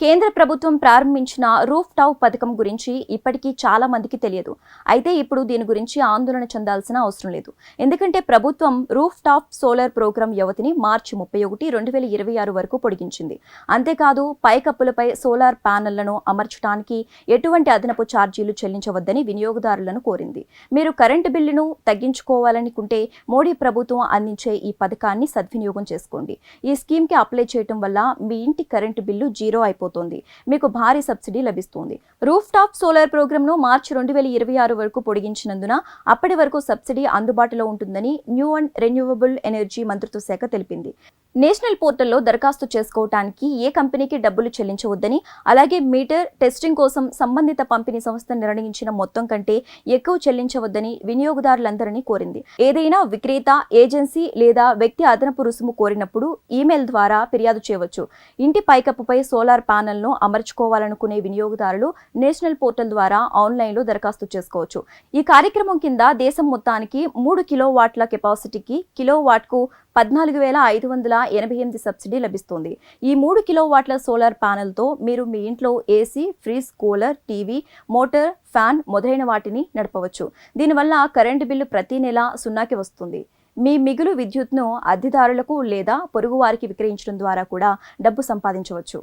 కేంద్ర ప్రభుత్వం ప్రారంభించిన రూఫ్ టాప్ పథకం గురించి ఇప్పటికీ చాలా మందికి తెలియదు. అయితే ఇప్పుడు దీని గురించి ఆందోళన చెందాల్సిన అవసరం లేదు. ఎందుకంటే ప్రభుత్వం రూఫ్ టాప్ సోలార్ ప్రోగ్రాం వ్యవధిని మార్చి ముప్పై ఒకటి రెండు వేల ఇరవై ఆరు వరకు పొడిగించింది. అంతేకాదు పైకప్పులపై సోలార్ ప్యానెళ్ళను అమర్చడానికి ఎటువంటి అదనపు ఛార్జీలు చెల్లించవద్దని వినియోగదారులను కోరింది. మీరు కరెంటు బిల్లును తగ్గించుకోవాలనుకుంటే మోడీ ప్రభుత్వం అందించే ఈ పథకాన్ని సద్వినియోగం చేసుకోండి. ఈ స్కీమ్కి అప్లై చేయడం వల్ల మీ ఇంటి కరెంటు బిల్లు జీరో అయిపోతుంది మీకు భారీ సబ్సిడీ లభిస్తుంది. రూఫ్ టాప్ సోలార్ ప్రోగ్రామ్ను మార్చి రెండు వేల ఇరవై ఆరు వరకు పొడిగించినందున అప్పటి వరకు సబ్సిడీ అందుబాటులో ఉంటుందని న్యూ అండ్ రెన్యూవబుల్ ఎనర్జీ మంత్రిత్వ శాఖ తెలిపింది. నేషనల్ పోర్టల్లో దరఖాస్తు చేసుకోవటానికి ఏ కంపెనీకి డబ్బులు చెల్లించవద్దని అలాగే మీటర్ టెస్టింగ్ కోసం సంబంధిత పంపిణీ సంస్థ నిర్ణయించిన మొత్తం కంటే ఎక్కువ చెల్లించవద్దని వినియోగదారులందరినీ కోరింది. ఏదైనా విక్రేత ఏజెన్సీ లేదా వ్యక్తి అదనపు రుసుము కోరినప్పుడు ఈమెయిల్ ద్వారా ఫిర్యాదు చేయవచ్చు. ఇంటి పైకప్పుపై సోలార్ ప్యానెల్ను అమర్చుకోవాలనుకునే వినియోగదారులు నేషనల్ పోర్టల్ ద్వారా ఆన్లైన్లో దరఖాస్తు చేసుకోవచ్చు. ఈ కార్యక్రమం కింద దేశం మొత్తానికి మూడు కిలో వాట్ల కెపాసిటీకి కిలో వాట్కు పద్నాలుగు వేల ఐదు వందల ఎనభై ఎనిమిది సబ్సిడీ లభిస్తుంది. ఈ మూడు కిలోవాట్ల సోలార్ ప్యానెల్తో మీరు మీ ఇంట్లో AC fridge cooler TV motor fan మొదలైన వాటిని నడపవచ్చు. దీనివల్ల కరెంటు బిల్లు ప్రతి నెల సున్నాకి వస్తుంది. మీ మిగులు విద్యుత్ను అద్దెదారులకు లేదా పొరుగువారికి విక్రయించడం ద్వారా కూడా డబ్బు సంపాదించవచ్చు.